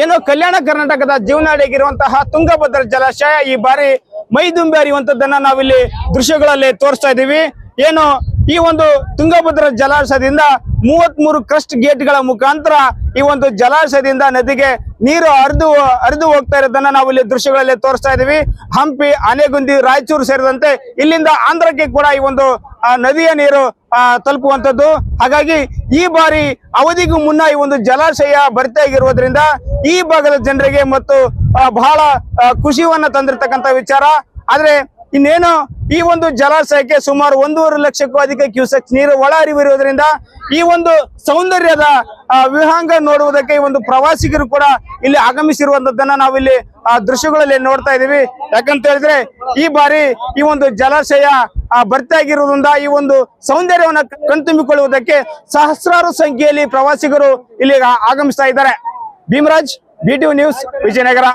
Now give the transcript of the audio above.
ಏನು ಕಲ್ಯಾಣ ಕರ್ನಾಟಕದ ಜೀವನಾಡಿಯಾಗಿರುವಂತಹ ತುಂಗಭದ್ರ ಜಲಾಶಯ ಈ ಬಾರಿ ಮೈದುಂಬಿ ಹರಿಯುವಂತದ್ದನ್ನ ನಾವಿಲ್ಲಿ ದೃಶ್ಯಗಳಲ್ಲಿ ತೋರಿಸ್ತಾ ಇದ್ದೀವಿ ಏನು ಈ ಒಂದು ತುಂಗಭದ್ರ ಜಲಾಶಯದಿಂದ ಮೂವತ್ತ್ ಮೂರು ಕ್ರಸ್ಟ್ ಗೇಟ್ಗಳ ಮುಖಾಂತರ ಈ ಒಂದು ಜಲಾಶಯದಿಂದ ನದಿಗೆ ನೀರು ಹರಿದು ಹರಿದು ಹೋಗ್ತಾ ಇರೋದನ್ನ ನಾವು ಇಲ್ಲಿ ದೃಶ್ಯಗಳಲ್ಲಿ ತೋರಿಸ್ತಾ ಇದೀವಿ. ಹಂಪಿ ಆನೆಗುಂದಿ ರಾಯಚೂರು ಸೇರಿದಂತೆ ಇಲ್ಲಿಂದ ಆಂಧ್ರಕ್ಕೆ ಕೂಡ ಈ ಒಂದು ನದಿಯ ನೀರು ತಲುಪುವಂತದ್ದು ಹಾಗಾಗಿ ಈ ಬಾರಿ ಅವಧಿಗೂ ಮುನ್ನ ಈ ಒಂದು ಜಲಾಶಯ ಭರ್ತಿಯಾಗಿರುವುದರಿಂದ ಈ ಭಾಗದ ಜನರಿಗೆ ಮತ್ತು ಬಹಳ ಖುಷಿಯನ್ನ ತಂದಿರತಕ್ಕಂತ ವಿಚಾರ. ಆದ್ರೆ ಇನ್ನೇನು ಈ ಒಂದು ಜಲಾಶಯಕ್ಕೆ ಸುಮಾರು ಒಂದೂವರೆ ಲಕ್ಷಕ್ಕೂ ಅಧಿಕ ಕ್ಯೂಸೆಕ್ ನೀರು ಒಳ ಹರಿವಿರುವುದರಿಂದ ಈ ಒಂದು ಸೌಂದರ್ಯದ ವಿಹಾಂಗ ನೋಡುವುದಕ್ಕೆ ಈ ಒಂದು ಪ್ರವಾಸಿಗರು ಕೂಡ ಇಲ್ಲಿ ಆಗಮಿಸಿರುವಂತದ್ದನ್ನ ನಾವಿಲ್ಲಿ ದೃಶ್ಯಗಳಲ್ಲಿ ನೋಡ್ತಾ ಇದೀವಿ ಯಾಕಂತ ಹೇಳಿದ್ರೆ ಈ ಬಾರಿ ಈ ಒಂದು ಜಲಾಶಯ ಭರ್ತಿಯಾಗಿರುವುದರಿಂದ ಈ ಒಂದು ಸೌಂದರ್ಯವನ್ನ ಕಣ್ತುಂಬಿಕೊಳ್ಳುವುದಕ್ಕೆ ಸಹಸ್ರಾರು ಸಂಖ್ಯೆಯಲ್ಲಿ ಪ್ರವಾಸಿಗರು ಇಲ್ಲಿ ಆಗಮಿಸ್ತಾ ಇದ್ದಾರೆ. Bhimraj B news Vijayanagara.